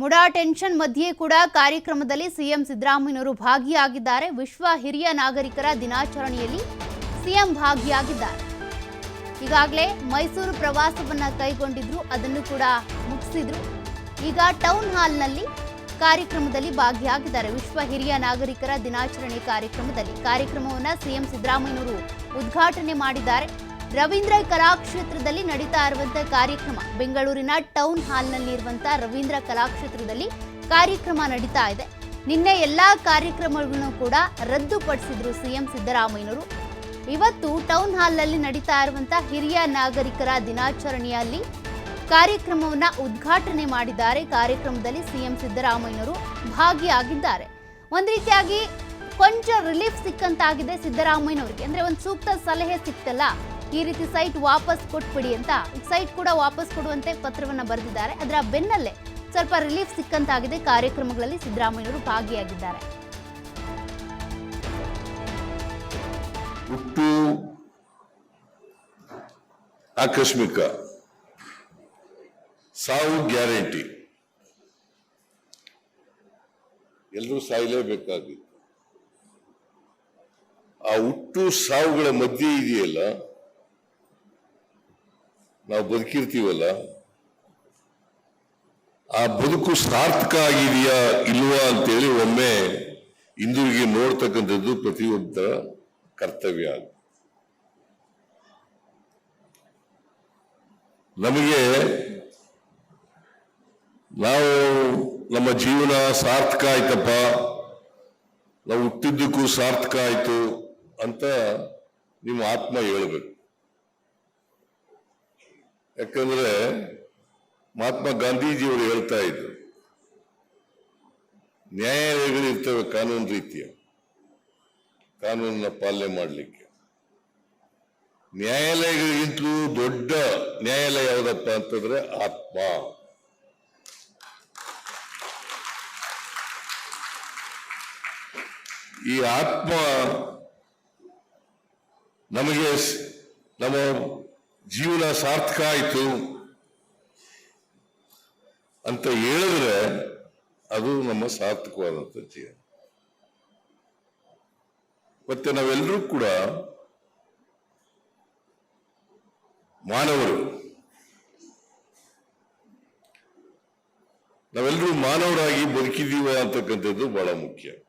MUDA tension ಮಧ್ಯೆ ಕೂಡ ಕಾರ್ಯಕ್ರಮದಲ್ಲಿ ಸಿಎಂ ಸಿದ್ದರಾಮಯ್ಯನವರು ಭಾಗಿಯಾಗಿದ್ದಾರೆ. ವಿಶ್ವ ಹಿರಿಯ ನಾಗರಿಕರ ದಿನಾಚರಣೆಯಲ್ಲಿ ಸಿಎಂ ಭಾಗಿಯಾಗಿದ್ದಾರೆ. ಈಗಾಗಲೇ ಮೈಸೂರು ಪ್ರವಾಸವನ್ನ ಕೈಗೊಂಡಿದ್ರು, ಅದನ್ನು ಕೂಡ ಮುಗಿಸಿದ್ರು. ಈಗ ಟೌನ್ ಹಾಲ್ನಲ್ಲಿ ಕಾರ್ಯಕ್ರಮದಲ್ಲಿ ಭಾಗಿಯಾಗಿದ್ದಾರೆ. ವಿಶ್ವ ಹಿರಿಯ ನಾಗರಿಕರ ದಿನಾಚರಣೆ ಕಾರ್ಯಕ್ರಮದಲ್ಲಿ ಕಾರ್ಯಕ್ರಮವನ್ನು ಸಿಎಂ ಸಿದ್ದರಾಮಯ್ಯನವರು ಉದ್ಘಾಟನೆ ಮಾಡಿದ್ದಾರೆ. ರವೀಂದ್ರ ಕಲಾಕ್ಷೇತ್ರದಲ್ಲಿ ನಡೀತಾ ಇರುವಂತಹ ಕಾರ್ಯಕ್ರಮ. ಬೆಂಗಳೂರಿನ ಟೌನ್ ಹಾಲ್ನಲ್ಲಿ ಇರುವಂತಹ ರವೀಂದ್ರ ಕಲಾಕ್ಷೇತ್ರದಲ್ಲಿ ಕಾರ್ಯಕ್ರಮ ನಡೀತಾ ಇದೆ. ನಿನ್ನೆ ಎಲ್ಲಾ ಕಾರ್ಯಕ್ರಮಗಳನ್ನು ಕೂಡ ರದ್ದುಪಡಿಸಿದ್ರು ಸಿಎಂ ಸಿದ್ದರಾಮಯ್ಯನವರು. ಇವತ್ತು ಟೌನ್ ಹಾಲ್ನಲ್ಲಿ ನಡೀತಾ ಇರುವಂತಹ ಹಿರಿಯ ನಾಗರಿಕರ ದಿನಾಚರಣೆಯಲ್ಲಿ ಕಾರ್ಯಕ್ರಮವನ್ನ ಉದ್ಘಾಟನೆ ಮಾಡಿದ್ದಾರೆ. ಕಾರ್ಯಕ್ರಮದಲ್ಲಿ ಸಿಎಂ ಸಿದ್ದರಾಮಯ್ಯನವರು ಭಾಗಿಯಾಗಿದ್ದಾರೆ. ಒಂದ್ ರೀತಿಯಾಗಿ ಕೊಂಚ ರಿಲೀಫ್ ಸಿಕ್ಕಂತಾಗಿದೆ ಸಿದ್ದರಾಮಯ್ಯನವರಿಗೆ. ಅಂದ್ರೆ ಒಂದು ಸೂಕ್ತ ಸಲಹೆ ಸಿಕ್ತಲ್ಲ. ಈ ರೀತಿ ಸೈಟ್ ವಾಪಸ್ ಕೊಟ್ಬಿಡಿ ಅಂತ ಸೈಟ್ ಕೂಡ ವಾಪಸ್ ಕೊಡುವಂತೆ ಪತ್ರವನ್ನ ಬರೆದಿದ್ದಾರೆ. ಅದರ ಬೆನ್ನಲ್ಲೇ ಸ್ವಲ್ಪ ರಿಲೀಫ್ ಸಿಕ್ಕಂತಾಗಿದೆ ಕಾರ್ಯಕ್ರಮಗಳಲ್ಲಿ ಸಿದ್ದರಾಮಯ್ಯವರು ಭಾಗಿಯಾಗಿದ್ದಾರೆ. ಆಕಸ್ಮಿಕ ಸಾವು ಗ್ಯಾರಂಟಿ. ಎಲ್ಲರೂ ಸಾಯಲೇಬೇಕಾಗಿತ್ತು. ಆ ಹುಟ್ಟು ಸಾವುಗಳ ಮಧ್ಯೆ ಇದೆಯಲ್ಲ? ನಾವು ಬದುಕಿರ್ತೀವಲ್ಲ? ಆ ಬದುಕು ಸಾರ್ಥಕ ಆಗಿದೆಯಾ ಇಲ್ವಾ ಅಂತೇಳಿ ಒಮ್ಮೆ ಹಿಂದಿರುಗಿ ನೋಡ್ತಕ್ಕಂಥದ್ದು ಪ್ರತಿಯೊಬ್ಬರ ಕರ್ತವ್ಯ ನಮಗೆ ನಾವು ನಮ್ಮ ಜೀವನ ಸಾರ್ಥಕ ಆಯ್ತಪ್ಪ, ನಾವು ಹುಟ್ಟಿದ್ದಕ್ಕೂ ಸಾರ್ಥಕ ಆಯ್ತು ಅಂತ ನಿಮ್ಮ ಆತ್ಮ ಹೇಳ್ಬೇಕು. ಯಾಕಂದ್ರೆ ಮಹಾತ್ಮ ಗಾಂಧೀಜಿಯವರು ಹೇಳ್ತಾ ಇದ್ರು, ನ್ಯಾಯಾಲಯಗಳು ಇರ್ತವೆ ಕಾನೂನು ರೀತಿಯ, ಕಾನೂನನ್ನ ಪಾಲನೆ ಮಾಡಲಿಕ್ಕೆ. ನ್ಯಾಯಾಲಯಗಳಿಗಿಂತಲೂ ದೊಡ್ಡ ನ್ಯಾಯಾಲಯ ಯಾವುದಪ್ಪ ಅಂತಂದ್ರೆ ಆತ್ಮ. ಈ ಆತ್ಮ ನಮಗೆ ನಮ್ಮ ಜೀವನ ಸಾರ್ಥಕ ಆಯಿತು ಅಂತ ಹೇಳಿದ್ರೆ ಅದು ನಮ್ಮ ಸಾರ್ಥಕವಾದಂಥ ಜೀವನ. ಮತ್ತೆ ನಾವೆಲ್ಲರೂ ಕೂಡ ಮಾನವರು. ನಾವೆಲ್ಲರೂ ಮಾನವರಾಗಿ ಬದುಕಿದೀವ ಅಂತಕ್ಕಂಥದ್ದು ಬಹಳ ಮುಖ್ಯ.